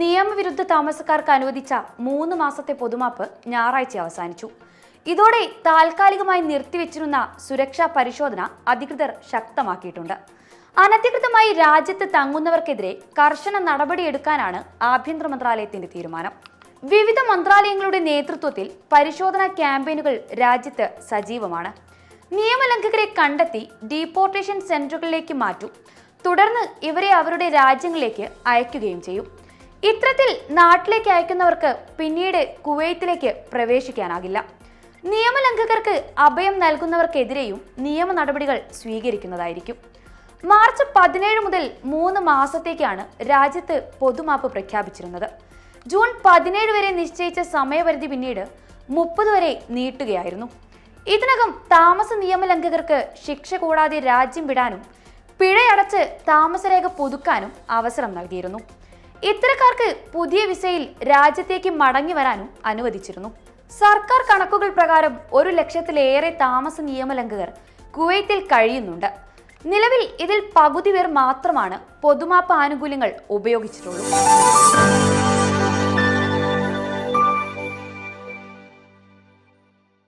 നിയമവിരുദ്ധ താമസക്കാർക്ക് അനുവദിച്ച മൂന്ന് മാസത്തെ പൊതുമാപ്പ് ഞായറാഴ്ച അവസാനിച്ചു. ഇതോടെ താൽക്കാലികമായി നിർത്തിവെച്ചിരുന്ന സുരക്ഷാ പരിശോധന അധികൃതർ ശക്തമാക്കിയിട്ടുണ്ട്. അനധികൃതമായി രാജ്യത്ത് തങ്ങുന്നവർക്കെതിരെ കർശന നടപടിയെടുക്കാനാണ് ആഭ്യന്തര മന്ത്രാലയത്തിന്റെ തീരുമാനം. വിവിധ മന്ത്രാലയങ്ങളുടെ നേതൃത്വത്തിൽ പരിശോധനാ ക്യാമ്പയിനുകൾ രാജ്യത്ത് സജീവമാണ്. നിയമലംഘകരെ കണ്ടെത്തി ഡീപ്പോർട്ടേഷൻ സെന്ററുകളിലേക്ക് മാറ്റും. തുടർന്ന് ഇവരെ അവരുടെ രാജ്യങ്ങളിലേക്ക് അയക്കുകയും ചെയ്യും. ഇത്തരത്തിൽ നാട്ടിലേക്ക് അയക്കുന്നവർക്ക് പിന്നീട് കുവൈത്തിലേക്ക് പ്രവേശിക്കാനാകില്ല. നിയമലംഘകർക്ക് അഭയം നൽകുന്നവർക്കെതിരെയും നിയമ നടപടികൾ സ്വീകരിക്കുന്നതായിരിക്കും. മാർച്ച് പതിനേഴ് മുതൽ മൂന്ന് മാസത്തേക്കാണ് രാജ്യത്ത് പൊതുമാപ്പ് പ്രഖ്യാപിച്ചിരുന്നത്. ജൂൺ പതിനേഴ് വരെ നിശ്ചയിച്ച സമയപരിധി പിന്നീട് മുപ്പത് വരെ നീട്ടുകയായിരുന്നു. ഇതിനകം താമസ നിയമലംഘകർക്ക് ശിക്ഷ കൂടാതെ രാജ്യം വിടാനും പിഴയടച്ച് താമസരേഖ പുതുക്കാനും അവസരം നൽകിയിരുന്നു. ഇത്തരക്കാർക്ക് പുതിയ വിസയിൽ രാജ്യത്തേക്ക് മടങ്ങി വരാനും അനുവദിച്ചിരുന്നു. സർക്കാർ കണക്കുകൾ പ്രകാരം ഒരു ലക്ഷത്തിലേറെ താമസ നിയമലംഘകർ കുവൈത്തിൽ കഴിയുന്നുണ്ട്. നിലവിൽ ഇതിൽ പകുതി പേർ മാത്രമാണ് പൊതുമാപ്പ് ആനുകൂല്യങ്ങൾ ഉപയോഗിച്ചിട്ടുള്ളൂ.